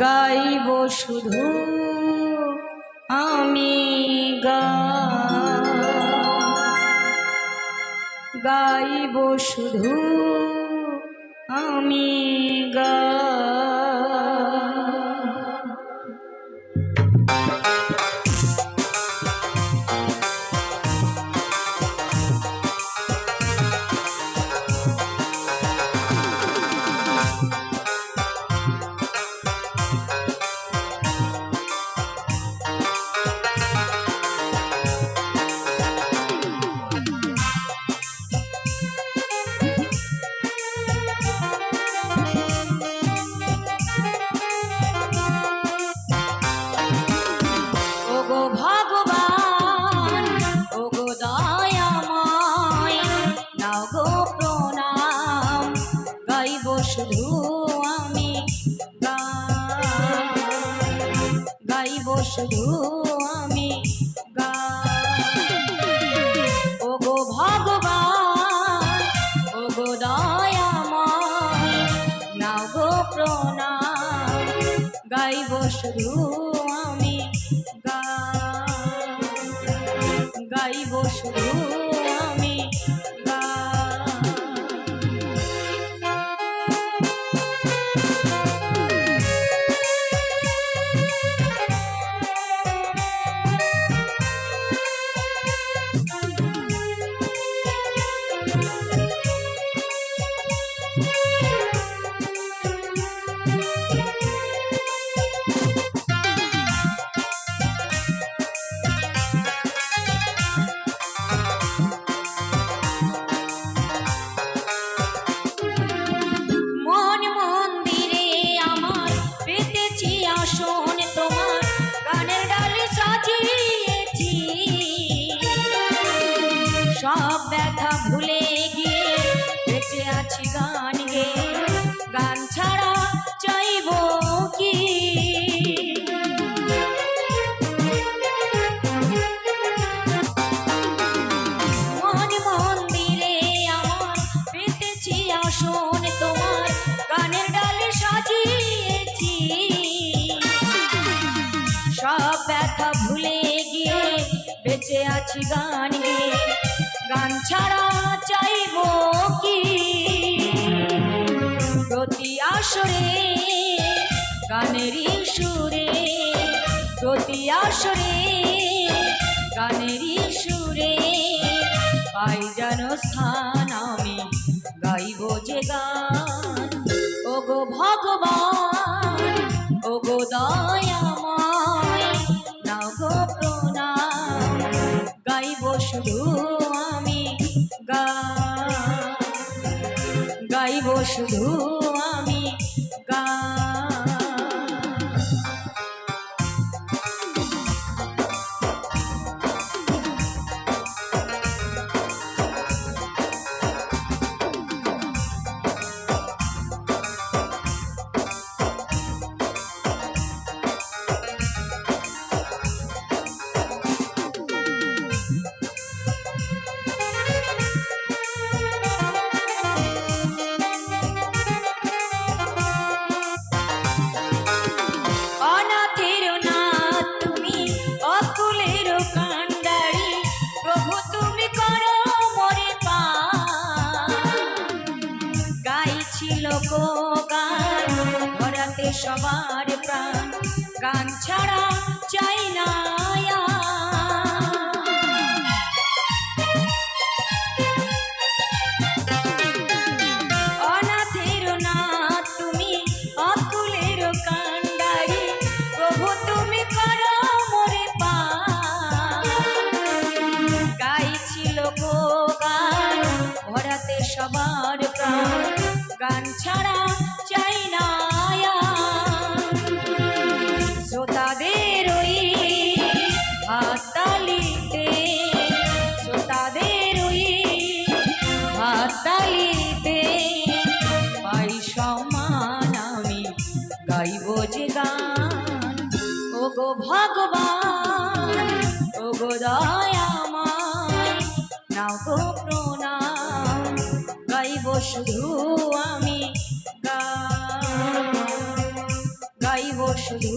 গাইব শুধু আমি গাইব শুধু আমি গাইব শুধু আমি। গাইব শুধু আমি। গান ওগো ভগবান ওগো দয়াময়, নাও গো প্রণাম। গাইব শুধু আছি গান গান ছাড়া চাইব কি? প্রতি আসরে গানেরই সুরে। প্রতি আসরে গানেরই সুরে। পাই যেন স্থান আমি গাইব যে গান। ওগো ভগবান, ওগো দয়াময় শুধু আমি গা গাইব শুধু সবার প্রাণ, গান ছাড়া চাই না। শ্রোতাদের ওই হাততালিতে, শ্রোতাদের ওই হাততালিতে পাই সম্মান, আমি গাইব যে গান ও গো ভগবান ও গো দয়াময়, নাও গো প্রণাম শুধু আমি গাইব শুধু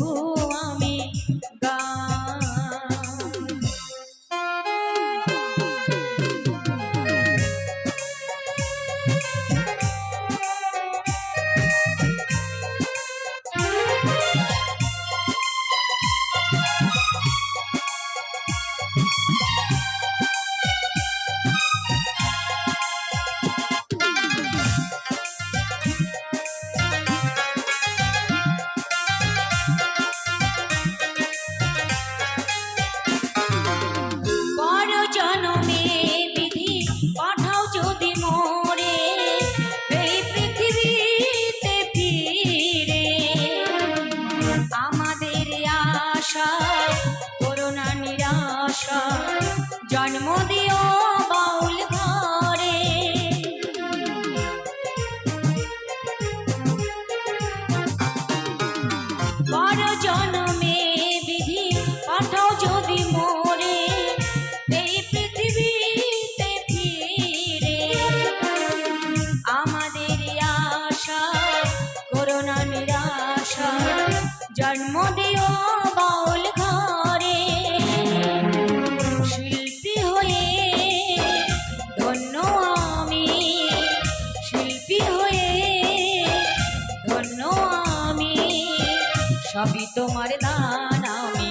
তোমার দান আমি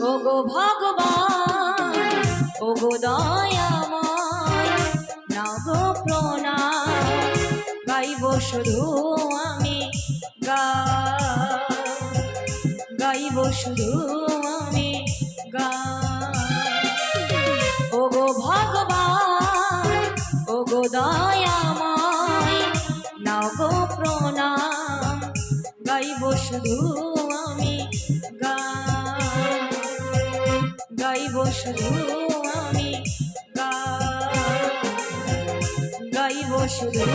গো গো গো প্রণাম। গাইব শুধু আমি, গান। গাইব শুধু আমি, গান। গাইব শুধু আমি গান। গাইব শুধু আমি গান। গাইব শুধু